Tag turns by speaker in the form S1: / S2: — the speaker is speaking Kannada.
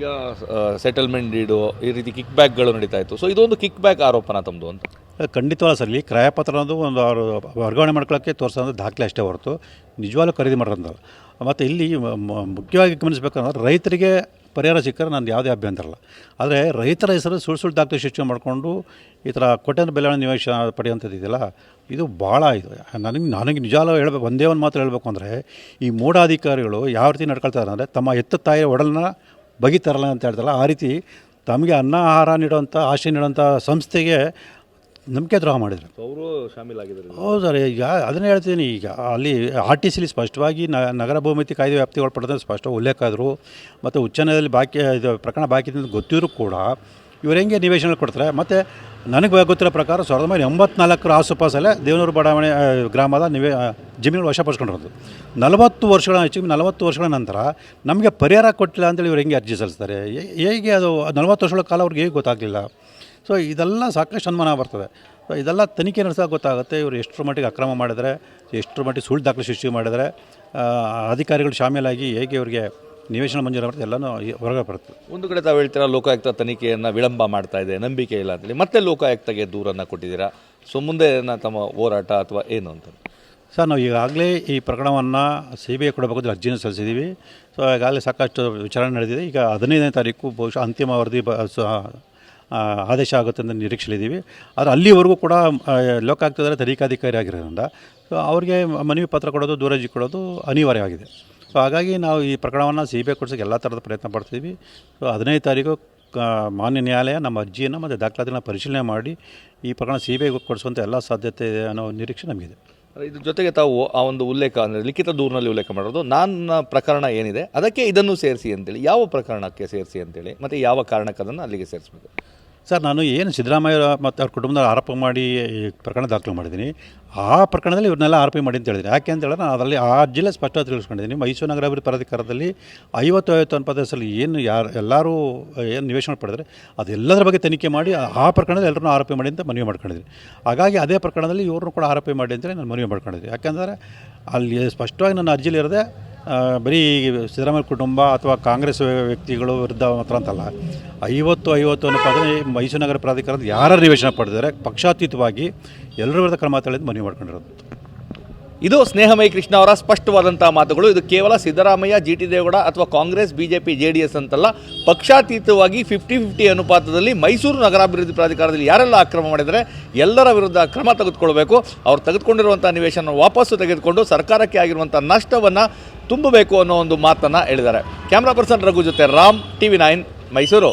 S1: ಈಗ ಸೆಟಲ್ಮೆಂಟ್ ಡೀಡು ಈ ರೀತಿ ಕಿಕ್ ಬ್ಯಾಕ್ಗಳು ನಡೀತಾ ಇತ್ತು. ಸೊ ಇದೊಂದು ಕಿಕ್ ಬ್ಯಾಕ್ ಆರೋಪನ ತಮ್ಮದು ಅಂತ?
S2: ಖಂಡಿತವಾದ ಸರ್ ಇಲ್ಲಿ ಕ್ರಯಪತ್ರ ಅನ್ನೋದು ಒಂದು ಅವರು ವರ್ಗಾವಣೆ ಮಾಡ್ಕೊಳ್ಳೋಕ್ಕೆ ತೋರಿಸೋದು ದಾಖಲೆ ಅಷ್ಟೇ ಹೊರತು ನಿಜವಾಗ್ಲೂ ಖರೀದಿ ಮಾಡೋದಂತಲ್ಲ ಮತ್ತು ಇಲ್ಲಿ ಮುಖ್ಯವಾಗಿ ಗಮನಿಸ್ಬೇಕಂದ್ರೆ ರೈತರಿಗೆ ಪರಿಹಾರ ಸಿಕ್ಕರೆ ನಾನು ಯಾವುದೇ ಅಭ್ಯಂತರ ಇಲ್ಲ. ಆದರೆ ರೈತರ ಹೆಸರು ಸುಳ್ಳು ಸುಳ್ಳು ದಾಖಲೆ ಸೃಷ್ಟಿ ಮಾಡಿಕೊಂಡು ಈ ಥರ ಕೊಟ್ಟನ ಬೆಲೆಗಳನ್ನು ನಿವೇಶ ಪಡೆಯುವಂಥದ್ದು ಇದೆಯಲ್ಲ, ಇದು ಭಾಳ ಇದು. ನನಗೆ ನನಗೆ ನಿಜಾಲ ಹೇಳಬೇಕು, ಒಂದೇ ಒಂದು ಮಾತ್ರ ಹೇಳಬೇಕು ಅಂದರೆ ಈ ಮೂಢಾಧಿಕಾರಿಗಳು ಯಾವ ರೀತಿ ನಡ್ಕೊಳ್ತಾರೆ ಅಂದರೆ ತಮ್ಮ ಎತ್ತ ತಾಯಿಯ ಒಡಲನ್ನ ಬಗಿತಾರಲ್ಲ ಅಂತ ಹೇಳ್ತಾರಲ್ಲ ಆ ರೀತಿ ತಮಗೆ ಅನ್ನ ಆಹಾರ ನೀಡುವಂಥ ಆಶ್ರಯ ನೀಡುವಂಥ ಸಂಸ್ಥೆಗೆ ನಂಬಿಕೆ ದ್ರೋಹ ಮಾಡಿದರು.
S1: ಅವರು ಶಾಮೀಲಾಗಿದ್ದಾರೆ.
S2: ಹೌದು ಸರ್ ಈಗ ಅದನ್ನೇ ಹೇಳ್ತೀನಿ ಈಗ ಅಲ್ಲಿ ಆರ್ ಟಿ ಸಿಲಿ ಸ್ಪಷ್ಟವಾಗಿ ನಗರ ಭೂಮಿತಿ ಕಾಯ್ದೆ ವ್ಯಾಪ್ತಿ ಒಳಪಡೋದು ಸ್ಪಷ್ಟ ಉಲ್ಲೇಖ ಆದರು ಮತ್ತು ಉಚ್ಚ ನ್ಯಾಯಾಲಯದಲ್ಲಿ ಬಾಕಿ ಇದು ಪ್ರಕರಣ ಬಾಕಿ ಗೊತ್ತಿದ್ರು ಕೂಡ ಇವ್ರು ಹೆಂಗೆ ನಿವೇಶನ ಕೊಡ್ತಾರೆ? ಮತ್ತು ನನಗೆ ಗೊತ್ತಿರೋ ಪ್ರಕಾರ ಸಾವಿರದ ಒಂಬೈನೂರ ಎಂಬತ್ನಾಲ್ಕರ ಆಸುಪಾಸಲ್ಲೇ ದೇವನೂರು ಬಡಾವಣೆ ಗ್ರಾಮದ ನಿವೇ ಜಮೀನು ಜಮೀನುಗಳು ವಶಪಡಿಸ್ಕೊಂಡಿರೋದು. ನಲವತ್ತು ವರ್ಷಗಳ ಹೆಚ್ಚು, ನಲವತ್ತು ವರ್ಷಗಳ ನಂತರ ನಮಗೆ ಪರಿಹಾರ ಕೊಟ್ಟಿಲ್ಲ ಅಂತೇಳಿ ಇವ್ರು ಹೆಂಗೆ ಅರ್ಜಿ ಸಲ್ಲಿಸ್ತಾರೆ? ಹೇಗೆ ಅದು ನಲವತ್ತು ವರ್ಷಗಳ ಕಾಲ ಅವ್ರಿಗೆ ಹೇಗೆ ಗೊತ್ತಾಗಲಿಲ್ಲ? ಸೊ ಇದೆಲ್ಲ ಸಾಕಷ್ಟು ಅನುಮಾನ ಬರ್ತದೆ. ಸೊ ಇದೆಲ್ಲ ತನಿಖೆ ನಡೆಸೋಕೆ ಗೊತ್ತಾಗುತ್ತೆ. ಇವರು ಎಷ್ಟರ ಮಟ್ಟಿಗೆ ಅಕ್ರಮ ಮಾಡಿದರೆ ಎಷ್ಟರ ಮಟ್ಟಿಗೆ ಸುಳ್ಳು ದಾಖಲೆ ಸೃಷ್ಟಿ ಮಾಡಿದರೆ ಅಧಿಕಾರಿಗಳು ಶಾಮೀಲಾಗಿ ಹೇಗೆ ಇವರಿಗೆ ನಿವೇಶನ ಮಂಜೂರು ಮಾಡ್ತಾ ಎಲ್ಲನೂ ಹೊರಗೆ ಬರುತ್ತೆ.
S1: ಒಂದು ಕಡೆ ತಾವು ಹೇಳ್ತೀರಾ ಲೋಕಾಯುಕ್ತ ತನಿಖೆಯನ್ನು ವಿಳಂಬ ಮಾಡ್ತಾ ಇದೆ ನಂಬಿಕೆ ಇಲ್ಲ ಅಂತೇಳಿ. ಮತ್ತೆ ಲೋಕಾಯುಕ್ತಗೆ ದೂರನ್ನು ಕೊಟ್ಟಿದ್ದೀರಾ? ಸೊ ಮುಂದೆ ತಮ್ಮ ಹೋರಾಟ ಅಥವಾ ಏನು ಅಂತ?
S2: ಸರ್ ನಾವು ಈಗಾಗಲೇ ಈ ಪ್ರಕರಣವನ್ನು ಸಿ ಬಿ ಐ ಕೊಡಬೇಕು ಅರ್ಜಿಯನ್ನು ಅರ್ಜಿನ ಸಲ್ಲಿಸಿದ್ದೀವಿ. ಸೊ ಈಗಾಗಲೇ ಸಾಕಷ್ಟು ವಿಚಾರಣೆ ನಡೆದಿದೆ. ಈಗ ಹದಿನೈದನೇ ತಾರೀಕು ಬಹುಶಃ ಅಂತಿಮ ವರದಿ ಬ ಆದೇಶ ಆಗುತ್ತೆ ಅಂತ ನಿರೀಕ್ಷೆಲಿದ್ದೀವಿ ಆದರೆ ಅಲ್ಲಿವರೆಗೂ ಕೂಡ ಲೋಕಾಯುಕ್ತದಲ್ಲಿ ತನಿಖಾಧಿಕಾರಿ ಆಗಿರೋದ್ರಿಂದ ಸೊ ಅವರಿಗೆ ಮನವಿ ಪತ್ರ ಕೊಡೋದು ದೂರಜಿ ಕೊಡೋದು ಅನಿವಾರ್ಯವಾಗಿದೆ ಸೊ ಹಾಗಾಗಿ ನಾವು ಈ ಪ್ರಕರಣವನ್ನು ಸಿ ಬಿ ಐ ಕೊಡ್ಸೋಕೆ ಎಲ್ಲ ಥರದ ಪ್ರಯತ್ನ ಪಡ್ತೀವಿ. ಸೊ ಹದಿನೈದು ತಾರೀಕು ಮಾನ್ಯ ನ್ಯಾಯಾಲಯ ನಮ್ಮ ಅರ್ಜಿಯನ್ನು ಮತ್ತು ದಾಖಲಾತಿಗಳನ್ನ ಪರಿಶೀಲನೆ ಮಾಡಿ ಈ ಪ್ರಕರಣ ಸಿ ಬಿ ಐಗೆ ಕೊಡಿಸುವಂಥ ಎಲ್ಲ ಸಾಧ್ಯತೆ ಇದೆ ಅನ್ನೋ ನಿರೀಕ್ಷೆ ನಮಗಿದೆ
S1: ಇದ್ರ ಜೊತೆಗೆ ತಾವು ಆ ಒಂದು ಉಲ್ಲೇಖ ಅಂದರೆ ಲಿಖಿತ ದೂರಿನಲ್ಲಿ ಉಲ್ಲೇಖ ಮಾಡೋದು ನನ್ನ ಪ್ರಕರಣ ಏನಿದೆ, ಅದಕ್ಕೆ ಇದನ್ನು ಸೇರಿಸಿ ಅಂತೇಳಿ, ಯಾವ ಪ್ರಕರಣಕ್ಕೆ ಸೇರಿಸಿ ಅಂತೇಳಿ, ಮತ್ತು ಯಾವ ಕಾರಣಕ್ಕೆ ಅದನ್ನು ಅಲ್ಲಿಗೆ ಸೇರಿಸಬೇಕು?
S2: ಸರ್, ನಾನು ಏನು ಸಿದ್ದರಾಮಯ್ಯ ಮತ್ತು ಅವ್ರ ಕುಟುಂಬದ ಆರೋಪ ಮಾಡಿ ಈ ಪ್ರಕರಣ ದಾಖಲು ಮಾಡಿದ್ದೀನಿ. ಆ ಪ್ರಕರಣದಲ್ಲಿ ಇವ್ರನ್ನೆಲ್ಲ ಆರೋಪಿ ಮಾಡಿ ಅಂತ ಹೇಳಿದ್ರೆ ಯಾಕೆ ಅಂತ ಹೇಳಿದ್ರೆ ನಾನು ಅದರಲ್ಲಿ ಆ ಜಿಲ್ಲೆ ಸ್ಪಷ್ಟವಾಗಿ ತಿಳಿಸ್ಕೊಂಡಿದ್ದೀನಿ. ಮೈಸೂರು ನಗರ ಅಭಿವೃದ್ಧಿ ಪ್ರಾಧಿಕಾರದಲ್ಲಿ ಐವತ್ತು ಐವತ್ತು ಅನುಪಾತದಲ್ಲಿ ಏನು ಯಾರು, ಎಲ್ಲರೂ ಏನು ನಿವೇಶನ ಪಡೆದರೆ ಅದೆಲ್ಲದರ ಬಗ್ಗೆ ತನಿಖೆ ಮಾಡಿ ಆ- ಪ್ರಕರಣದಲ್ಲಿ ಎಲ್ಲರನ್ನೂ ಆರೋಪಿ ಮಾಡಿ ಅಂತ ಮನವಿ ಮಾಡ್ಕೊಂಡಿದ್ದೀನಿ. ಹಾಗಾಗಿ ಅದೇ ಪ್ರಕರಣದಲ್ಲಿ ಇವ್ರನ್ನೂ ಕೂಡ ಆರೋಪಿ ಮಾಡಿ ಅಂತೇಳಿ ನಾನು ಮನವಿ ಮಾಡ್ಕೊಂಡಿದ್ದೀನಿ. ಯಾಕೆಂದರೆ ಅಲ್ಲಿ ಸ್ಪಷ್ಟವಾಗಿ ನನ್ನ ಅರ್ಜಿಲಿರದೆ ಬರೀ ಸಿದ್ದರಾಮಯ್ಯ ಕುಟುಂಬ ಅಥವಾ ಕಾಂಗ್ರೆಸ್ ವ್ಯಕ್ತಿಗಳು ವಿರುದ್ಧ ಮಾತ್ರ ಅಂತಲ್ಲ, ಐವತ್ತು ಐವತ್ತು ಅನುಪಾತ ಮೈಸೂರು ನಗರ ಪ್ರಾಧಿಕಾರದ ಯಾರು ನಿವೇಶನ ಪಡೆದಿದ್ದಾರೆ, ಪಕ್ಷಾತೀತವಾಗಿ ಎಲ್ಲರ ವಿರುದ್ಧ ಕ್ರಮ ತಳೆದು ಮನವಿ ಮಾಡ್ಕೊಂಡಿರೋದು.
S1: ಇದು ಸ್ನೇಹಮಯಿ ಕೃಷ್ಣ ಅವರ ಸ್ಪಷ್ಟವಾದಂಥ ಮಾತುಗಳು. ಇದು ಕೇವಲ ಸಿದ್ದರಾಮಯ್ಯ, ಜಿ ಟಿ ದೇವೇಗೌಡ ಅಥವಾ Congress BJP J D S ಅಂತಲ್ಲ. ಪಕ್ಷಾತೀತವಾಗಿ ಫಿಫ್ಟಿ ಫಿಫ್ಟಿ ಅನುಪಾತದಲ್ಲಿ ಮೈಸೂರು ನಗರಾಭಿವೃದ್ಧಿ ಪ್ರಾಧಿಕಾರದಲ್ಲಿ ಯಾರೆಲ್ಲ ಅಕ್ರಮ ಮಾಡಿದರೆ ಎಲ್ಲರ ವಿರುದ್ಧ ಕ್ರಮ ತೆಗೆದುಕೊಳ್ಬೇಕು ಅವ್ರು ತೆಗೆದುಕೊಂಡಿರುವಂಥ ನಿವೇಶನ ವಾಪಸ್ಸು ತೆಗೆದುಕೊಂಡು ಸರ್ಕಾರಕ್ಕೆ ಆಗಿರುವಂಥ ನಷ್ಟವನ್ನು ತುಂಬಬೇಕು ಅನ್ನೋ ಒಂದು ಮಾತನ್ನು ಹೇಳಿದ್ದಾರೆ. ಕ್ಯಾಮ್ರಾ ಪರ್ಸನ್ ರಘು ಜೊತೆ Ram, T V nine, Mysuru.